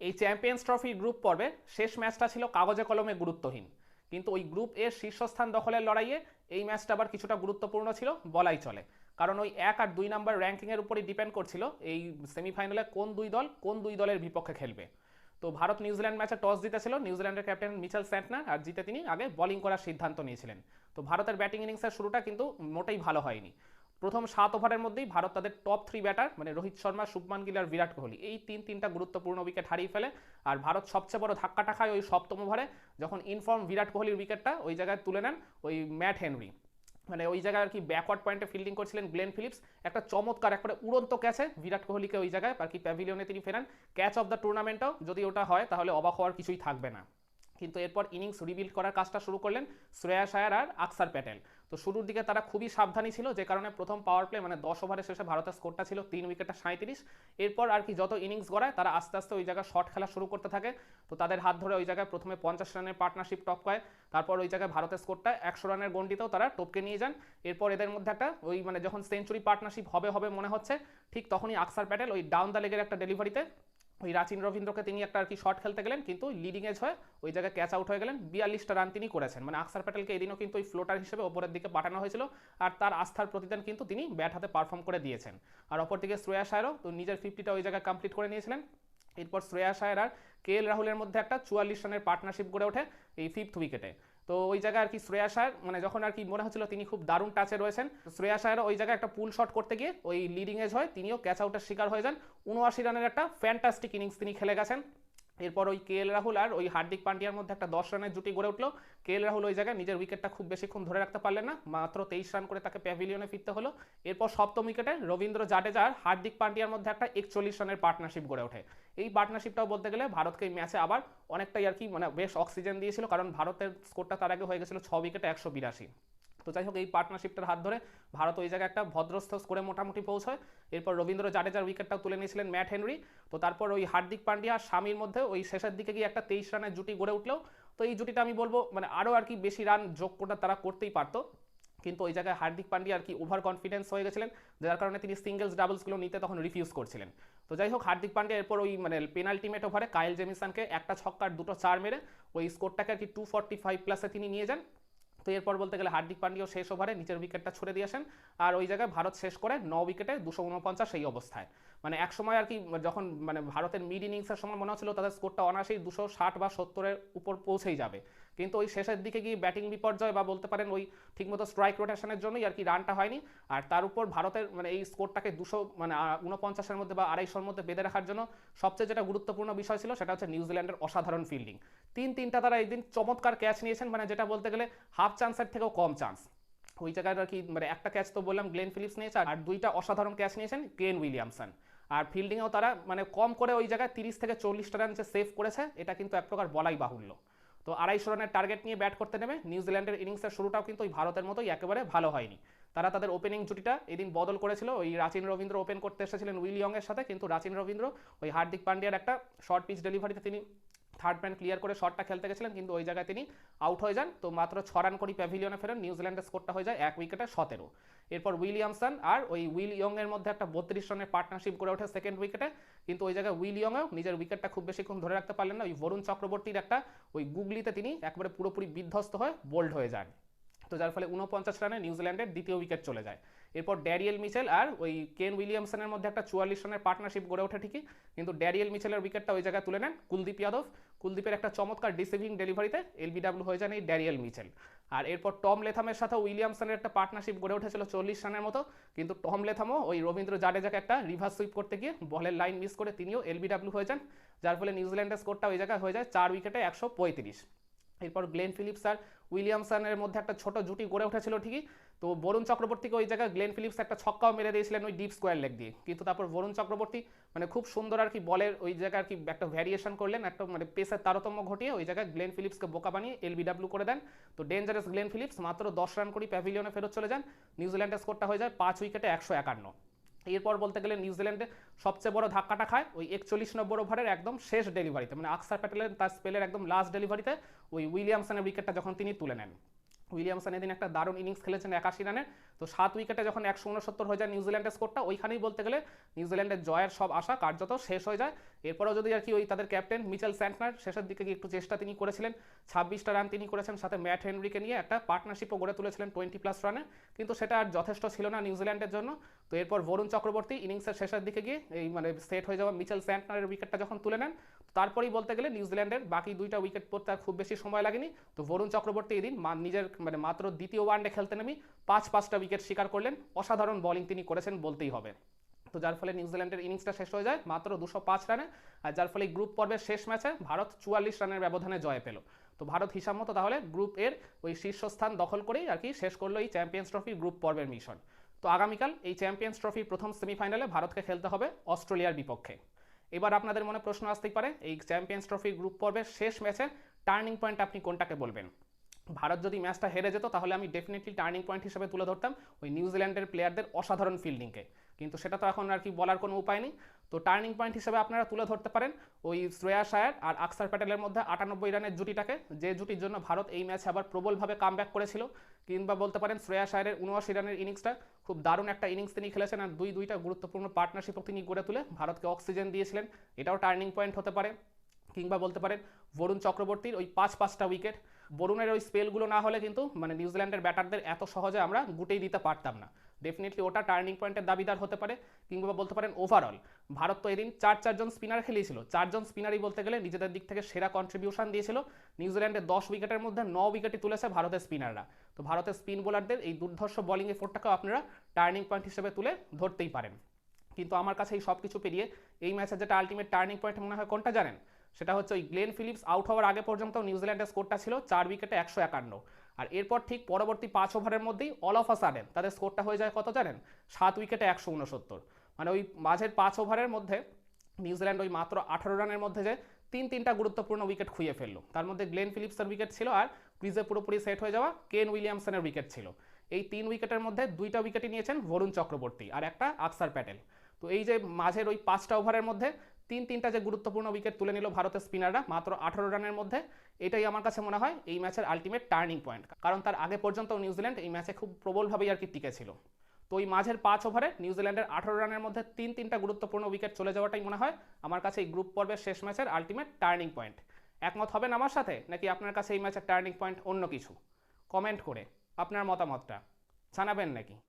এই champions trophy group পর্বে শেষ ম্যাচটা ছিল কাগজে কলমে গুরুত্বহীন। কিন্তু ওই গ্রুপ এর শীর্ষস্থান দখলের লড়াইয়ে এই ম্যাচটা আবার কিছুটা গুরুত্বপূর্ণ ছিল, বলাই চলে। কারণ ওই এক আর দুই নাম্বার র্যাঙ্কিংয়ের উপরই ডিপেন্ড করছিল এই সেমিফাইনালে কোন দুই দল, কোন দুই দলের বিপক্ষে খেলবে। তো ভারত নিউজিল্যান্ড ম্যাচে টস জিতেছিল নিউজিল্যান্ডের ক্যাপ্টেন মিচেল স্যান্টনার আর জিতে তিনি আগে বোলিং করার সিদ্ধান্ত নিয়েছিলেন। তো ভারতের ব্যাটিং ইনিংসের শুরুটা কিন্তু মোটেই ভালো হয়নি। প্রথম সাত ওভারের মধ্যেই ভারত তাদের টপ থ্রি ব্যাটার মানে রোহিত শর্মা, শুভমান গিল আর বিরাট কোহলি। এই তিন তিনটা গুরুত্বপূর্ণ উইকেট হারিয়ে ফেলে। আর ভারত সবচেয়ে বড় ধাক্কাটা খায় ওই সপ্তম ওভারে, যখন ইনফর্ম বিরাট কোহলির উইকেটটা ওই জায়গায় তুলে নেন ওই ম্যাট হেনরি। মানে ওই জায়গায় আর কি ব্যাকওয়ার্ড পয়েন্টে ফিল্ডিং করছিলেন গ্লেন ফিলিপস। একটা চমৎকার একবারে উড়ন্ত ক্যাচে বিরাট কোহলিকে ওই জায়গায় আর কি প্যাভিলিয়নে তিনি ফেরান। ক্যাচ অফ দ্য টুর্নামেন্টও যদি ওটা হয়, তাহলে অবাক হওয়ার কিছুই থাকবে না। কিন্তু এরপর ইনিংস রিবিল্ড করার কাজটা শুরু করলেন শ্রেয়া শায়ার আর আকসার প্যাটেল। তো শুরুর দিকে তারা খুবই সাবধানী ছিল, যে কারণে প্রথম পাওয়ার প্লে মানে দশ ওভারের শেষে ভারতের স্কোরটা ছিল তিন উইকেটে সাঁত্রিশ এরপর আর কি যত ইনিংস গড়ায়, তারা আস্তে আস্তে ওই জায়গায় শর্ট খেলা শুরু করতে থাকে। তো তাদের হাত ধরে ওই জায়গায় প্রথমে পঞ্চাশ রানের পার্টনারশিপ টপ করে তারপর ওই জায়গায় ভারতের স্কোরটা একশো রানের গন্ডিতেও তারা টপকে নিয়ে যান। এরপর এদের মধ্যে একটা ওই মানে যখন সেঞ্চুরি পার্টনারশিপ হবে হবে মনে হচ্ছে, ঠিক তখনই আকসার প্যাটেল ওই ডাউন দ্য লেগের একটা ডেলিভারিতে ওই রাচিন রবীন্দ্রকে তিনি একটা আর কি শর্ট খেলতে গেলেন, কিন্তু লিডিং এজ হয়ে ওই জায়গায় ক্যাচ আউট হয়ে গেলেন। বিয়াল্লিশটা রান তিনি করেছেন। মানে আকসার প্যাটেলকে এদিনও কিন্তু ওই ফ্লোটার হিসেবে ওপরের দিকে পাঠানো হয়েছিল আর তার আস্থার প্রতিদান কিন্তু তিনি ব্যাট হাতে পারফর্ম করে দিয়েছেন। আর অপরদিকে শ্রেয়া শায়রও তো নিজের ফিফটিটা ওই জায়গায় কমপ্লিট করে নিয়েছিলেন। এরপর শ্রেয়া শায়ের আর কে এল রাহুলের মধ্যে একটা চুয়াল্লিশ রানের পার্টনারশিপ গড়ে ওঠে এই ফিফথ উইকেটে তো ওই জায়গায় আর কি শ্রেয়া শায়ের মানে যখন আর কি মনে হচ্ছিল তিনি খুব দারুণ টাচে রয়েছেন শ্রেয়া শায়ের ওই জায়গায় একটা পুল শট করতে গিয়ে ওই লিডিং এজ হয়, তিনিও ক্যাচ আউটের শিকার হয়ে যান। উনআশি রানের একটা ফ্যান্টাস্টিক ইনিংস তিনি খেলে গেছেন। এরপর ওই কে এল রাহুল আর ওই হার্দিক পান্ডিয়ার মধ্যে একটা দশ রানের জুটি গড়ে উঠল। কে এল রাহুল ওই জায়গায় নিজের উইকেটটা খুব বেশিক্ষণ ধরে রাখতে পারলেন না, মাত্র তেইশ রান করে তাকে প্যাভিলিয়নে ফিরতে হলো। এরপর সপ্তম উইকেটে রবীন্দ্র জাডেজা আর হার্দিক পান্ডিয়ার মধ্যে একটা একচল্লিশ রানের পার্টনারশিপ গড়ে ওঠে। এই পার্টনারশিপটাও বলতে গেলে ভারতকে এই ম্যাচে আবার অনেকটাই আর কি মানে বেশ অক্সিজেন দিয়েছিল, কারণ ভারতের স্কোরটা তার আগে হয়ে গেছিল ছ উইকেটে একশো বিরাশি। তো যাই হোক, এই পার্টনারশিপটার হাত ধরে ভারত ওই জায়গায় একটা ভদ্রস্থ স্কোরে মোটামুটি পৌঁছয়। এরপর রবীন্দ্র জাডেজার উইকেটটাও তুলে নিয়েছিলেন ম্যাট হেনরি। তো তারপর ওই হার্দিক পান্ডিয়া স্বামীর মধ্যে ওই শেষের দিকে গিয়ে একটা তেইশ রানের জুটি গড়ে উঠলেও তো এই জুটিটা আমি বলব মানে আরও আর কি বেশি রান যোগ করে তারা করতেই পারতো। কিন্তু ওই জায়গায় হার্দিক পান্ডিয়া আর কি ওভার কনফিডেন্স হয়ে গেছিলেন, যার কারণে তিনি সিঙ্গেলস ডাবলসগুলো নিতে তখন রিফিউজ করছিলেন। তো যাই হোক, হার্দিক পান্ডিয়া এরপর ওই মানে পেনাল্টিমেট ওভারে কাইল জেমিসনকে একটা ছক্কার দুটো চার মেরে ওই স্কোরটাকে আর কি টু ফর্টি ফাইভ প্লাসে তিনি নিয়ে যান। তো এরপর বলতে গেলে হার্দিক পান্ডিয়াও শেষ ওভারে নিচের উইকেটটা ছুড়ে দিয়েছেন। আর ওই জায়গায় ভারত শেষ করে ন উইকেটে দুশো উনপঞ্চাশ সেই অবস্থায়। মানে এক সময় আর কি যখন মানে ভারতের মিড ইনিংসের সময় মনে হচ্ছিল তাদের স্কোরটা অনায়াসেই দুশো ষাট বা সত্তরের উপর পৌঁছেই যাবে। কিন্তু ওই শেষের দিকে গিয়ে ব্যাটিং বিপর্যয় বা বলতে পারেন ওই ঠিকমতো স্ট্রাইক রোটেশনের জন্যই আর কি রানটা হয়নি। আর তার উপর ভারতের মানে এই স্কোরটাকে দুশো মানে উনপঞ্চাশের মধ্যে বা আড়াইশোর মধ্যে বেঁধে রাখার জন্য সবচেয়ে যেটা গুরুত্বপূর্ণ বিষয় ছিল সেটা হচ্ছে নিউজিল্যান্ডের অসাধারণ ফিল্ডিং তিন তিনটা তারা একদিন চমৎকার ক্যাচ নিয়েছেন মানে যেটা বলতে গেলে হাফ চান্সের থেকেও কম চান্স ওই জায়গায় আর কি মানে একটা ক্যাচ তো বললাম গ্লেন ফিলিপস নিয়েছে, আর দুইটা অসাধারণ ক্যাচ নিয়েছেন কেন উইলিয়ামসন আর ফিল্ডিংয়েও তারা মানে কম করে ওই জায়গায় তিরিশ থেকে চল্লিশটা রান যে সেভ করেছে, এটা কিন্তু এক প্রকার বলাই বাহুল্য। তো আড়াইশো রানের টার্গেট নিয়ে ব্যাট করতে নেবে নিউজিল্যান্ডের ইনিংসের শুরুটাও কিন্তু ওই ভারতের মতোই একেবারে ভালো হয়নি। তারা তাদের ওপেনিং জুটিটা এদিন বদল করেছিল, ওই রাচিন রবীন্দ্র ওপেন করতে এসেছিলেন উইলিয়ংয়ের সাথে, কিন্তু রাচিন রবীন্দ্র, ওই হার্দিক পান্ডিয়ার একটা শর্ট পিচ ডেলিভারিতে তিনি থার্ড ম্যান ক্লিয়ার করে শটটা খেলতে গেছিলেন, কিন্তু ওই জায়গায় তিনি আউট হয়ে যান। তো মাত্র ছ রান করি প্যাভিলিয়নে ফেরেন, নিউজিল্যান্ডের স্কোরটা হয়ে যায় এক উইকেটে সতেরো। এরপর উইলিয়ামসন আর ওই উইল ইয়ংয়ের মধ্যে একটা বত্রিশ রানের পার্টনারশিপ করে ওঠে সেকেন্ড উইকেটে কিন্তু ওই জায়গায় উইল ইয়ংও নিজের উইকেটটা খুব বেশিক্ষণ ধরে রাখতে পারলেন না। ওই বরুণ চক্রবর্তীর একটা ওই গুগলিতে তিনি একবারে পুরোপুরি বিধ্বস্ত হয়ে বোল্ড হয়ে যান। তো যার ফলে উনপঞ্চাশ রানে নিউজিল্যান্ডের দ্বিতীয় উইকেট চলে যায়। এরপর ড্যারিয়েল মিচেল আর ওই কেন উইলিয়ামসনের মধ্যে একটা চুয়াল্লিশ রানের পার্টনারশিপ গড়ে ওঠে ঠিকই, কিন্তু ড্যারিয়েল মিচেলের উইকেটটা ওই জায়গায় তুলে নেন কুলদীপ যাদব। কুলদীপের একটা চমৎকার ডিসিভিং ডেলিভারিতে এলবিডাব্লিউ হয়ে যান এই ড্যারিয়েল মিচেল। আর এরপর টম লেথামের সাথে উইলিয়ামসনের একটা পার্টনারশিপ গড়ে উঠেছিল চল্লিশ রানের মতো, কিন্তু টম লেথামও ওই রবীন্দ্র জাডেজাকে একটা রিভার্স সুইপ করতে গিয়ে বলের লাইন মিস করে তিনিও এলবিডাব্লিউ হয়ে যান, যার ফলে নিউজিল্যান্ডের স্কোরটা ওই জায়গায় হয়ে যায় চার উইকেটে একশো পঁয়ত্রিশ। এরপর গ্লেন ফিলিপস আর উইলিয়ামসনের মধ্যে একটা ছোট জুটি গড়ে উঠেছিল ঠিকই। তো বরুণ চক্রবর্তীকে ওই জায়গায় গ্লেন ফিলিপস একটা ছক্কাও মেরে দিয়েছিলেন ওই ডিপ স্কোয়ার লেগ দিয়ে। কিন্তু তারপর বরুণ চক্রবর্তী মানে খুব সুন্দর আর কি বলের ওই জায়গায় আর কি একটা ভ্যারিয়েশন করলেন, একটা মানে পেসের তারতম্য ঘটিয়ে ওই জায়গায় গ্লেন ফিলিপসকে বোকা বানিয়ে এলবিডাব্লিউ করে দেন। তো ডেঞ্জারাস গ্লেন ফিলিপস মাত্র দশ রান করি প্যাভিলিয়নে ফেরত চলে যান। নিউজিল্যান্ডের স্কোরটা হয়ে যায় পাঁচ উইকেটে একশো একান্ন। এরপর বলতে গেলে নিউজিল্যান্ডে সবচেয়ে বড় ধাক্কাটা খায় ওই একচল্লিশ নম্বর ওভারের একদম শেষ ডেলিভারিতে। মানে আকসার প্যাটেলের, তার স্পেলের একদম লাস্ট ডেলিভারিতে ওই উইলিয়ামসনের উইকেটটা যখন তিনি তুলে নেন। উইলিয়ামসন এদিন একটা দারুণ ইনিংস খেলেছেন একাশি রানের। তো সাত উইকেটে যখন একশো উনসত্তর হয়ে যায় নিউজিল্যান্ডের স্কোরটা, ওইখানেই বলতে গেলে নিউজিল্যান্ডের জয়ের সব আশা কার্যত শেষ হয়ে যায়। এরপরেও যদি আর কি ওই তাদের ক্যাপ্টেন মিচেল স্যান্টনার, শেষের দিকে একটু চেষ্টা তিনি করেছিলেন। ছাব্বিশটা রান তিনি করেছেন, সাথে ম্যাট হেনরিকে নিয়ে একটা পার্টনারশিপও গড়ে তুলেছিলেন টোয়েন্টি প্লাস রানে। কিন্তু সেটা আর যথেষ্ট ছিল না নিউজিল্যান্ডের জন্য। তো এরপর বরুণ চক্রবর্তী ইনিংসের শেষের দিকে গিয়ে এই মানে সেট হয়ে যাওয়া মিচেল স্যান্টনারের উইকেটটা যখন তুলে নেন তারপরেই বলতে গেলে নিউজিল্যান্ডের বাকি দুইটা উইকেট পড়তে খুব বেশি সময় লাগেনি। তো বরুণ চক্রবর্তী এদিন নিজের মানে মাত্র দ্বিতীয় ওয়ানডে খেলতে নেমে পাঁচ, পাঁচটা উইকেট শিকার করলেন। অসাধারণ বোলিং তিনি করেছেন বলতেই হবে। তো যার ফলে নিউজিল্যান্ডের ইনিংসটা শেষ হয়ে যায়, মাত্র দুশো পাঁচ রানে। আর যার ফলে গ্রুপ পর্বের শেষ ম্যাচে ভারত চুয়াল্লিশ রানের ব্যবধানে জয় পেল। তো ভারত হিসাব মতো তাহলে গ্রুপ এর ওই শীর্ষস্থান দখল করেই আর কি শেষ করল এই চ্যাম্পিয়ন্স ট্রফি গ্রুপ পর্বের মিশন তো আগামীকাল এই চ্যাম্পিয়ন্স ট্রফির প্রথম সেমিফাইনালে ভারতকে খেলতে হবে অস্ট্রেলিয়ার বিপক্ষে। এবার আপনাদের মনে প্রশ্ন আসতেই পারে, এই চ্যাম্পিয়ন্স ট্রফির গ্রুপ পর্বের শেষ ম্যাচে টার্নিং পয়েন্ট আপনি কোনটাকে বলবেন? ভারত যদি ম্যাচটা হেরে যেত, তাহলে আমি ডেফিনেটলি টার্নিং পয়েন্ট হিসেবে তুলে ধরতাম ওই নিউজিল্যান্ডের প্লেয়ারদের অসাধারণ ফিল্ডিংকে কিন্তু সেটা তো এখন আর কি বলার কোনো উপায় নেই। তো টার্নিং পয়েন্ট হিসেবে আপনারা তুলে ধরতে পারেন ওই শ্রেয়া শায়ার আর আকসার প্যাটেলের মধ্যে আটানব্বই রানের জুটিটাকে। যে জুটির জন্য ভারত এই ম্যাচে আবার প্রবলভাবে কামব্যাক করেছিল। কিংবা বলতে পারেন শ্রেয়া শায়ারের উনআশি রানের ইনিংসটা খুব দারুণ একটা ইনিংস তিনি খেলেছেন আর দুই দুইটা গুরুত্বপূর্ণ পার্টনারশিপও তিনি গড়ে তুলে ভারতকে অক্সিজেন দিয়েছিলেন। এটাও টার্নিং পয়েন্ট হতে পারে। কিংবা বলতে পারেন বরুণ চক্রবর্তীর ওই পাঁচ পাঁচটা উইকেট বরুণের ওই স্পেলগুলো না হলে কিন্তু মানে নিউজিল্যান্ডের ব্যাটারদের এত সহজে আমরা গুটেই দিতে পারতাম না। ডেফিনেটলি ওটা টার্নিং পয়েন্টের দাবিদার হতে পারে, কিংবা বলতে পারেন ওভারঅল ভারত তো এদিন চার চারজন স্পিনার খেলিয়েছিল। চারজন স্পিনারই বলতে গেলে নিজেদের দিক থেকে সেরা কন্ট্রিবিউশন দিয়েছিল। নিউজিল্যান্ডের দশ উইকেটের মধ্যে ন উইকেটই তুলেছে ভারতের স্পিনাররা তো ভারতের স্পিন বোলারদের এই দুর্ধর্ষ বোলিং এফোর্টটাকেও আপনারা টার্নিং পয়েন্ট হিসেবে তুলে ধরতেই পারেন। কিন্তু আমার কাছে এই সব কিছু পেরিয়ে এই ম্যাচের যেটা আলটিমেট টার্নিং পয়েন্ট মনে হয় কোনটা জানেন? সেটা হচ্ছে ওই গ্লেন ফিলিপস আউট হওয়ার আগে পর্যন্ত নিউজিল্যান্ডের স্কোরটা ছিল চার উইকেটে একশো একান্ন। আর এরপর ঠিক পরবর্তী পাঁচ ওভারের মধ্যেই অল অফ আ সাডেন তাদের স্কোরটা হয়ে যায় কত জানেন? সাত উইকেটে একশো উনসত্তর। মানে ওই মাঝের পাঁচ ওভারের মধ্যে নিউজিল্যান্ড ওই মাত্র আঠারো রানের মধ্যে যে তিন তিনটা গুরুত্বপূর্ণ উইকেট খুইয়ে ফেলল। তার মধ্যে গ্লেন ফিলিপসের উইকেট ছিল আর ক্রিজে পুরোপুরি সেট হয়ে যাওয়া কেন উইলিয়ামসনের উইকেট ছিল। এই তিন উইকেটের মধ্যে দুইটা উইকেটই নিয়েছেন বরুণ চক্রবর্তী আর একটা আকসার প্যাটেল তো এই যে মাঝের ওই পাঁচটা ওভারের মধ্যে তিন তিনটা যে গুরুত্বপূর্ণ উইকেট তুলে নিল ভারতের স্পিনাররা মাত্র আঠারো রানের মধ্যে। এটাই আমার কাছে মনে হয় এই ম্যাচের আলটিমেট টার্নিং পয়েন্ট কারণ তার আগে পর্যন্ত নিউজিল্যান্ড এই ম্যাচে খুব প্রবলভাবেই আর কি টিকে ছিল। তো ওই মাঝের পাঁচ ওভারে নিউজিল্যান্ডের আঠারো রানের মধ্যে তিন তিনটা গুরুত্বপূর্ণ উইকেট চলে যাওয়াটাই মনে হয় আমার কাছে এই গ্রুপ পর্বের শেষ ম্যাচের আলটিমেট টার্নিং পয়েন্ট একমত হবেন আমার সাথে নাকি আপনার কাছে এই ম্যাচের টার্নিং পয়েন্ট অন্য কিছু? কমেন্ট করে আপনার মতামতটা জানাবেন নাকি?